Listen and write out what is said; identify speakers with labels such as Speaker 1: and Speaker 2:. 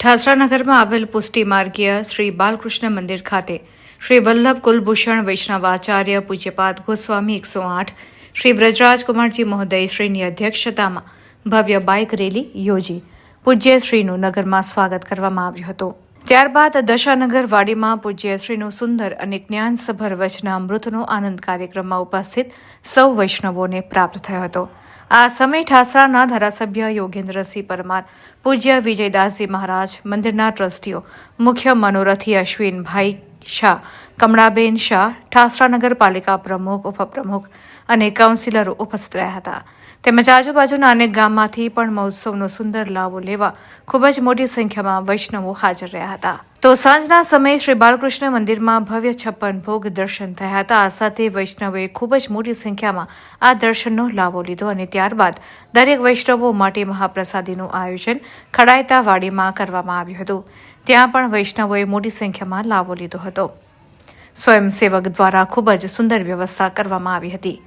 Speaker 1: ઠાસરાનગરમાં આવેલ પુષ્ટિ માર્ગીય શ્રી બાલકૃષ્ણ મંદિર ખાતે શ્રી વલ્લભ કુલભૂષણ વૈષ્ણવાચાર્ય પૂજ્યપાદ ગોસ્વામી એકસો આઠ, શ્રી બ્રજરાજકુમારજી મહોદય શ્રીની અધ્યક્ષતામાં ભવ્ય બાઇક રેલી યોજી. પૂજ્ય શ્રીનું નગરમાં સ્વાગત કરવામાં આવ્યું હતું. ત્યારબાદ દશાનગર વાડીમાં પૂજ્ય શ્રીનું સુંદર અને જ્ઞાનસભર વચનામૃતનો આનંદ કાર્યક્રમમાં ઉપસ્થિત સૌ વૈષ્ણવોને પ્રાપ્ત થયો હતો. આ સમય ઠાસરાના ધારાસભ્ય યોગેન્દ્રસિંહ પરમાર, પૂજ્ય વિજયદાસજી મહારાજ, મંદિરના ટ્રસ્ટીઓ, મુખ્ય મનોરથી અશ્વિનભાઈ શાહ, કમળાબેન શાહ, ઠાસરા નગરપાલિકા પ્રમુખ, ઉપપ્રમુખ અને કાઉન્સિલરો ઉપસ્થિત રહ્યા હતા. તેમજ આજુબાજુના અનેક ગામમાંથી પણ મહોત્સવનો સુંદર લાભો લેવા ખૂબ જ મોટી સંખ્યામાં વૈષ્ણવો હાજર રહ્યા હતા. તો સાંજના સમયે શ્રી બાલકૃષ્ણ મંદિરમાં ભવ્ય છપ્પન ભોગ દર્શન થયા હતા. આ સાથે વૈષ્ણવોએ ખૂબ જ મોટી સંખ્યામાં આ દર્શનનો લાભો લીધો અને ત્યારબાદ દરેક વૈષ્ણવો માટે મહાપ્રસાદીનું આયોજન ખડાયતા વાડીમાં કરવામાં આવ્યું હતું. ત્યાં પણ વૈષ્ણવોએ મોટી સંખ્યામાં લાભો લીધો હતો. સ્વયંસેવક દ્વારા ખૂબ જ સુંદર વ્યવસ્થા કરવામાં આવી હતી.